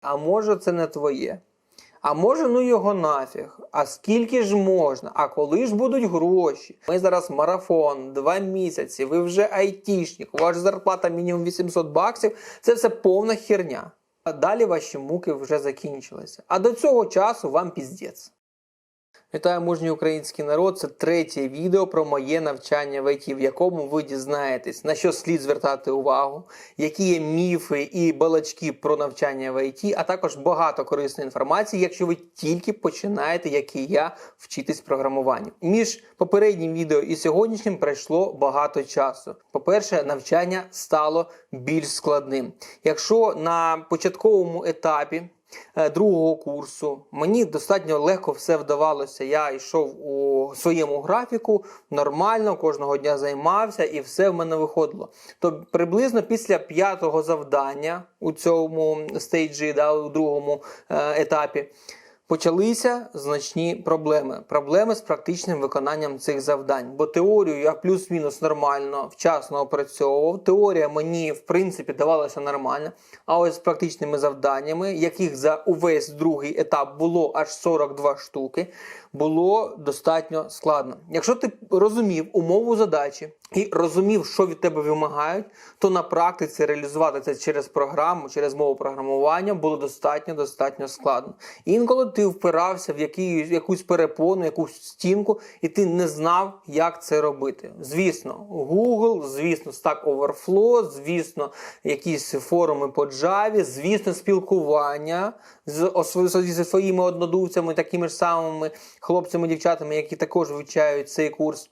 А може це не твоє? А може, ну його нафіг. А скільки ж можна? А коли ж будуть гроші? Ми зараз марафон, два місяці, ви вже айтішник, у вас зарплата мінімум 800 баксів. Це все повна херня. А далі ваші муки вже закінчилися. А до цього часу вам піздець. Вітаю мужній український народ. Це третє відео про моє навчання в ІТ, в якому ви дізнаєтесь, на що слід звертати увагу, які є міфи і балачки про навчання в ІТ, а також багато корисної інформації, якщо ви тільки починаєте, як і я, вчитись програмуванню. Між попереднім відео і сьогоднішнім пройшло багато часу. По-перше, навчання стало більш складним. Якщо на початковому етапі другого курсу. Мені достатньо легко все вдавалося. Я йшов у своєму графіку, нормально, кожного дня займався, і все в мене виходило. То приблизно після п'ятого завдання у цьому стейджі, да, у другому е, етапі. Почалися значні проблеми. Проблеми з практичним виконанням цих завдань. Бо теорію я плюс-мінус нормально, вчасно опрацьовував. Теорія мені, в принципі, давалася нормально. А ось з практичними завданнями, яких за увесь другий етап було аж 42 штуки, було достатньо складно. Якщо ти розумів умову задачі і розумів, що від тебе вимагають, то на практиці реалізувати це через програму, через мову програмування було достатньо достатньо складно. Інколи ти впирався в який, якусь перепону, якусь стінку, і ти не знав, як це робити. Звісно, Google, звісно, Stack Overflow, звісно, якісь форуми по Java, звісно, спілкування з зі своїми однодумцями, такими ж самими хлопцями, дівчатами, які також вивчають цей курс.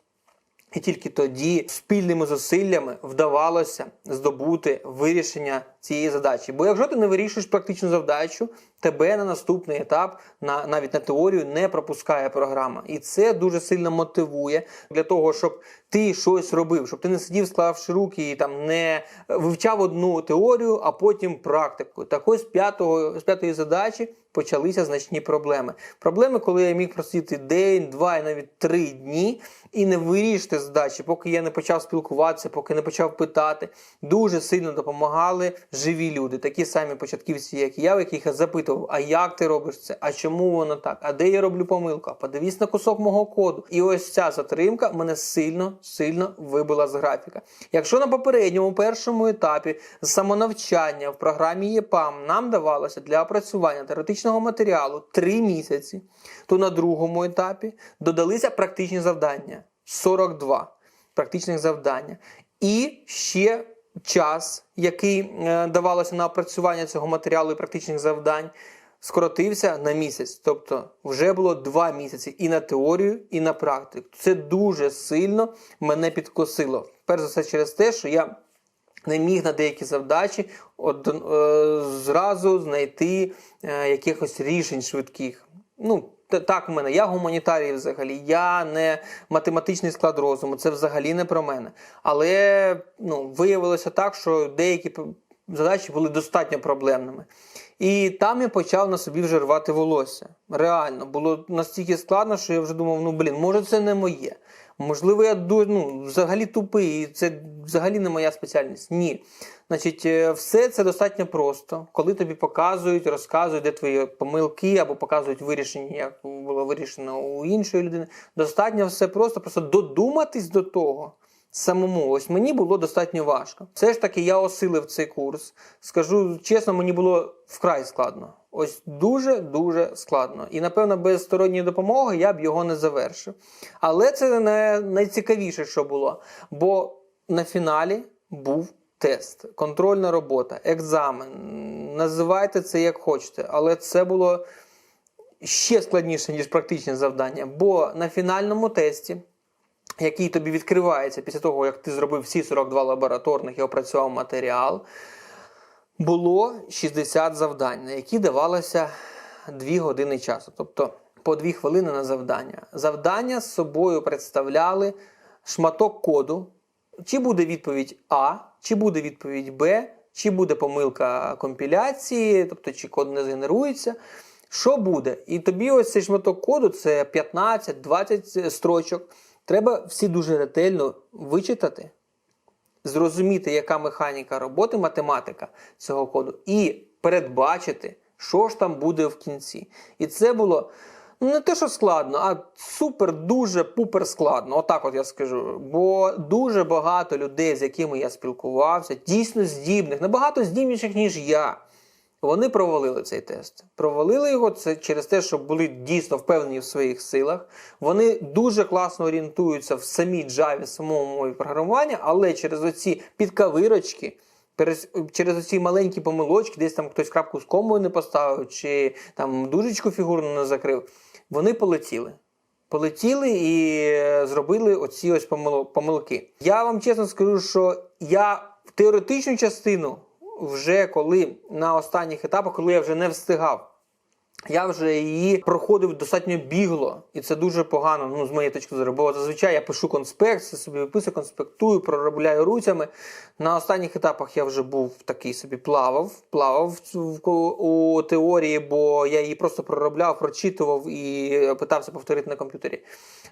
І тільки тоді спільними зусиллями вдавалося здобути вирішення цієї задачі. Бо якщо ти не вирішуєш практичну завдачу, тебе на наступний етап, на навіть на теорію, не пропускає програма. І це дуже сильно мотивує для того, щоб ти щось робив, щоб ти не сидів, склавши руки і там не вивчав одну теорію, а потім практику. Так ось з п'ятого з п'ятої задачі почалися значні проблеми. Проблеми, коли я міг просити день, два і навіть три дні і не вирішити задачі, поки я не почав спілкуватися, поки не почав питати. Дуже сильно допомагали живі люди, такі самі початківці, як я, в яких я запитував, а як ти робиш це? А чому воно так? А де я роблю помилку? А Подивись на кусок мого коду. І ось ця затримка мене сильно, сильно вибила з графіка. Якщо на попередньому першому етапі самонавчання в програмі ЄПАМ нам давалося для опрацювання теоретичного матеріалу 3 місяці, то на другому етапі додалися практичні завдання 42 практичних завдання. І ще час, який е, давалося на опрацювання цього матеріалу і практичних завдань, скоротився на місяць. Тобто вже було два місяці і на теорію, і на практику. Це дуже сильно мене підкосило. Перш за все через те, що я не міг на деякі завдачі од, е, зразу знайти е, якихось рішень швидких. Ну, так, у мене я гуманітарій взагалі, я не математичний склад розуму, це взагалі не про мене. Але ну, виявилося так, що деякі задачі були достатньо проблемними. І там я почав на собі вже рвати волосся. Реально, було настільки складно, що я вже думав, ну блін, може це не моє. Можливо, я ну, взагалі тупий, і це взагалі не моя спеціальність. Ні. Значить, е, все це достатньо просто. Коли тобі показують, розказують, де твої помилки, або показують вирішення, як було вирішено у іншої людини. Достатньо все просто, просто додуматись до того. Самому, ось мені було достатньо важко. Все ж таки, я осилив цей курс. Скажу чесно, мені було вкрай складно. Ось дуже-дуже складно. І, напевно, без сторонньої допомоги я б його не завершив. Але це не найцікавіше, що було. Бо на фіналі був тест, контрольна робота, екзамен. Називайте це як хочете, але це було ще складніше, ніж практичне завдання. Бо на фінальному тесті який тобі відкривається після того, як ти зробив всі 42 лабораторних і опрацював матеріал, було 60 завдань, на які давалося 2 години часу. Тобто по 2 хвилини на завдання. Завдання з собою представляли шматок коду. Чи буде відповідь А, чи буде відповідь Б, чи буде помилка компіляції, тобто чи код не згенерується. Що буде? І тобі ось цей шматок коду це 15-20 строчок. Треба всі дуже ретельно вичитати, зрозуміти, яка механіка роботи, математика цього коду, і передбачити що ж там буде в кінці. І це було не те, що складно, а супер, дуже пупер складно. Отак от я скажу. Бо дуже багато людей, з якими я спілкувався, дійсно здібних, набагато здібніших, ніж я. Вони провалили цей тест. Провалили його це через те, що були дійсно впевнені в своїх силах. Вони дуже класно орієнтуються в самій в самому мові програмування, але через оці підкавирочки, через, через оці маленькі помилочки, десь там хтось крапку з комою не поставив, чи там дужечку фігурну не закрив, вони полетіли. Полетіли і зробили оці ось помилки. Я вам чесно скажу, що я в теоретичну частину, вже коли на останніх етапах, коли я вже не встигав, я вже її проходив достатньо бігло, і це дуже погано, ну, з моєї точки зору. Бо зазвичай я пишу конспект, собі виписую, конспектую, проробляю руцями. На останніх етапах я вже був такий собі плавав, плавав у теорії, бо я її просто проробляв, прочитував і питався повторити на комп'ютері.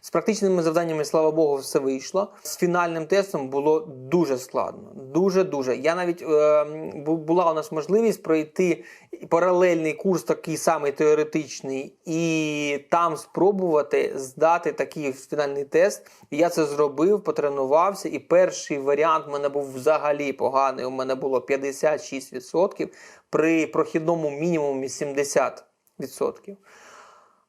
З практичними завданнями, слава Богу, все вийшло. З фінальним тестом було дуже складно. Дуже дуже. Я навіть е, була у нас можливість пройти паралельний курс, такий самий теоретичний, і там спробувати здати такий фінальний тест. Я це зробив, потренувався. І перший варіант в мене був взагалі поганий. У мене було 56% при прохідному мінімумі 70%.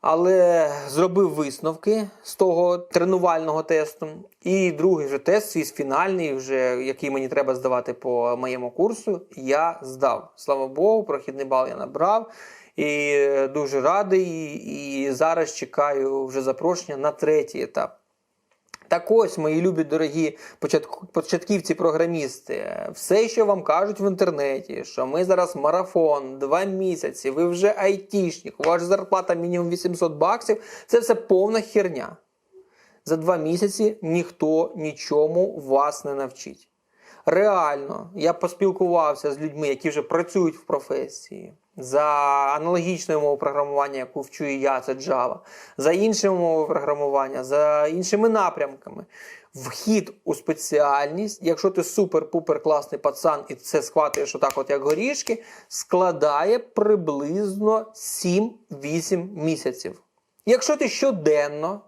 Але зробив висновки з того тренувального тесту. І другий вже тест, свій фінальний, вже який мені треба здавати по моєму курсу, я здав. Слава Богу, прохідний бал я набрав. І дуже радий. І зараз чекаю вже запрошення на третій етап. Так ось, мої любі дорогі початківці-програмісти, все, що вам кажуть в інтернеті, що ми зараз марафон, два місяці, ви вже айтішник, у вас зарплата мінімум 800 баксів, це все повна херня. За два місяці ніхто нічому вас не навчить. Реально, я поспілкувався з людьми, які вже працюють в професії. За аналогічною мовою програмування, яку вчу і я, це Java, за іншими мовою програмування, за іншими напрямками. Вхід у спеціальність, якщо ти супер-пупер класний пацан і це схватуєш отак, от як горішки, складає приблизно 7-8 місяців. Якщо ти щоденно,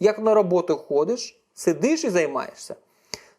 як на роботу ходиш, сидиш і займаєшся.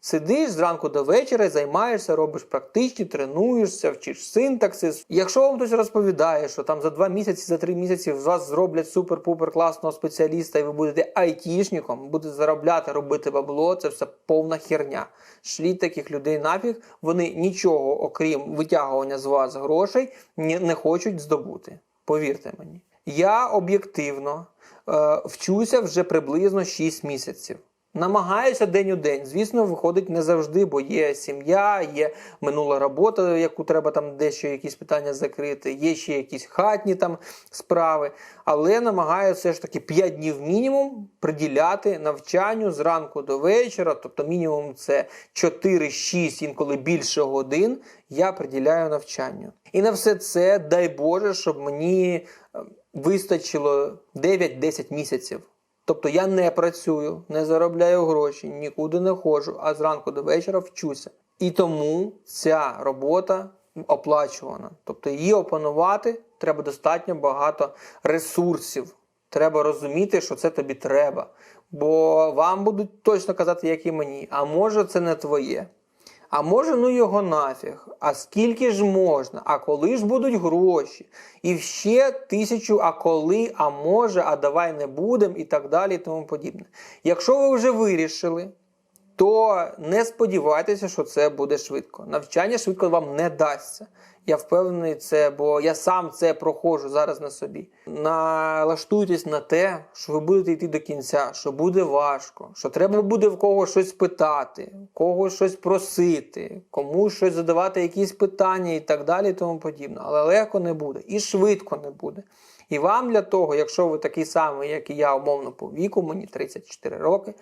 Сидиш зранку до вечора, займаєшся, робиш практичні, тренуєшся, вчиш синтаксис. Якщо вам хтось розповідає, що там за два місяці, за три місяці з вас зроблять супер-пупер класного спеціаліста, і ви будете айтішником, будете заробляти, робити бабло, це все повна херня. Шліть таких людей нафіг, вони нічого, окрім витягування з вас грошей, не хочуть здобути. Повірте мені. Я об'єктивно е, вчуся вже приблизно 6 місяців. Намагаюся день у день. Звісно, виходить не завжди, бо є сім'я, є минула робота, яку треба там дещо якісь питання закрити, є ще якісь хатні там справи. Але намагаюся все ж таки 5 днів мінімум приділяти навчанню зранку до вечора, тобто мінімум це 4-6, інколи більше годин. Я приділяю навчанню. І на все це, дай Боже, щоб мені е, вистачило 9-10 місяців. Тобто я не працюю, не заробляю гроші, нікуди не ходжу, а зранку до вечора вчуся. І тому ця робота оплачувана. Тобто її опанувати треба достатньо багато ресурсів. Треба розуміти, що це тобі треба. Бо вам будуть точно казати, як і мені. А може, це не твоє. А може, ну його нафіг. А скільки ж можна? А коли ж будуть гроші? І ще тисячу, а коли, а може, а давай не будемо, і так далі, і тому подібне. Якщо ви вже вирішили, то не сподівайтеся, що це буде швидко. Навчання швидко вам не дасться. Я впевнений це, бо я сам це проходжу зараз на собі. Налаштуйтесь на те, що ви будете йти до кінця, що буде важко, що треба буде в когось щось питати, когось щось просити, комусь щось задавати, якісь питання і так далі, і тому подібне. Але легко не буде і швидко не буде. І вам для того, якщо ви такий самий, як і я, умовно по віку, мені 34 роки.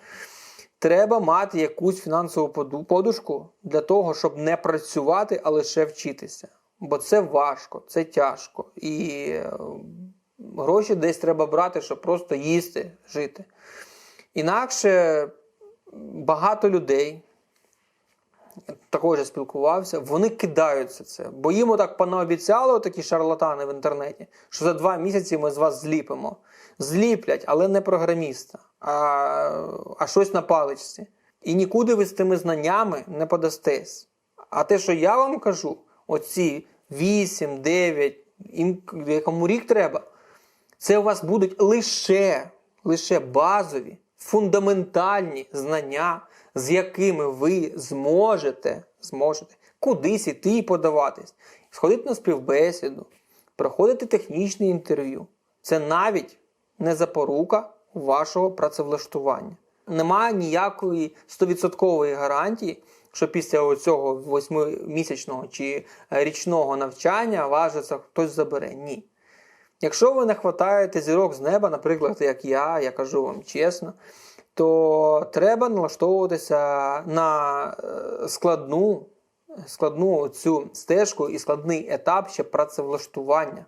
Треба мати якусь фінансову подушку для того, щоб не працювати, а лише вчитися. Бо це важко, це тяжко. І е, гроші десь треба брати, щоб просто їсти, жити. Інакше багато людей, також спілкувався, вони кидаються це. Бо їм отак понаобіцяли такі шарлатани в інтернеті, що за два місяці ми з вас зліпимо. Зліплять, але не програміста, а, а щось на паличці. І нікуди ви з тими знаннями не подастесь. А те, що я вам кажу, оці 8, 9, їм якому рік треба, це у вас будуть лише, лише базові, фундаментальні знання, з якими ви зможете, зможете кудись іти і подаватись, сходити на співбесіду, проходити технічне інтерв'ю. Це навіть не запорука вашого працевлаштування. Немає ніякої 100% гарантії, що після цього восьмимісячного чи річного навчання вас хтось забере. Ні. Якщо ви не хватаєте зірок з неба, наприклад, як я, я кажу вам чесно, то треба налаштовуватися на е, складну, складну цю стежку і складний етап ще працевлаштування.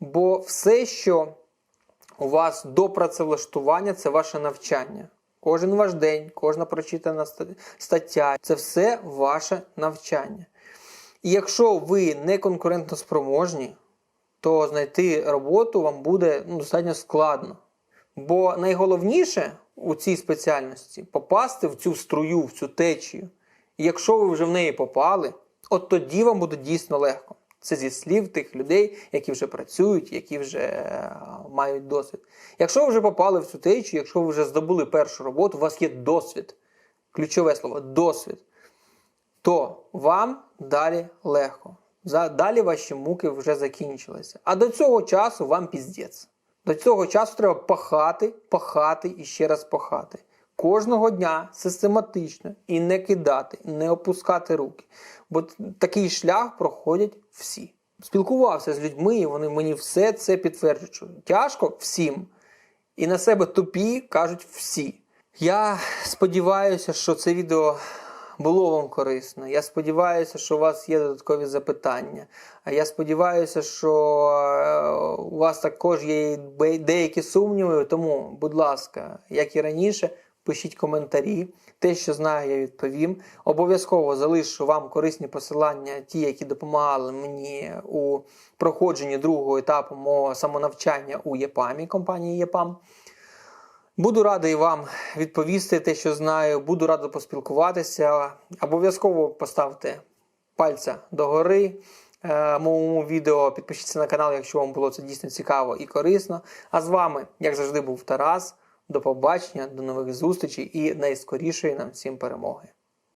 Бо все, що у вас до працевлаштування, це ваше навчання. Кожен ваш день, кожна прочитана стаття це все ваше навчання. І якщо ви не конкурентоспроможні, то знайти роботу вам буде ну, достатньо складно. Бо найголовніше у цій спеціальності попасти в цю струю, в цю течію. І якщо ви вже в неї попали, от тоді вам буде дійсно легко. Це зі слів тих людей, які вже працюють, які вже е, мають досвід. Якщо ви вже попали в цю течію, якщо ви вже здобули першу роботу, у вас є досвід. Ключове слово досвід то вам далі легко. Далі ваші муки вже закінчилися. А до цього часу вам піздець. До цього часу треба пахати, пахати і ще раз пахати. Кожного дня систематично і не кидати, не опускати руки. Бо такий шлях проходять всі. Спілкувався з людьми, і вони мені все це підтверджують. Тяжко всім. І на себе тупі кажуть всі. Я сподіваюся, що це відео було вам корисно. Я сподіваюся, що у вас є додаткові запитання. Я сподіваюся, що е, у вас також є деякі сумніви. Тому, будь ласка, як і раніше, пишіть коментарі. Те, що знаю, я відповім. Обов'язково залишу вам корисні посилання, ті, які допомагали мені у проходженні другого етапу мого самонавчання у ЄПАМі, компанії ЄПАМ. Буду радий вам відповісти те, що знаю. Буду радий поспілкуватися. Обов'язково поставте пальця догори е, моєму відео. Підпишіться на канал, якщо вам було це дійсно цікаво і корисно. А з вами, як завжди, був Тарас. До побачення, до нових зустрічей і найскорішої нам всім перемоги.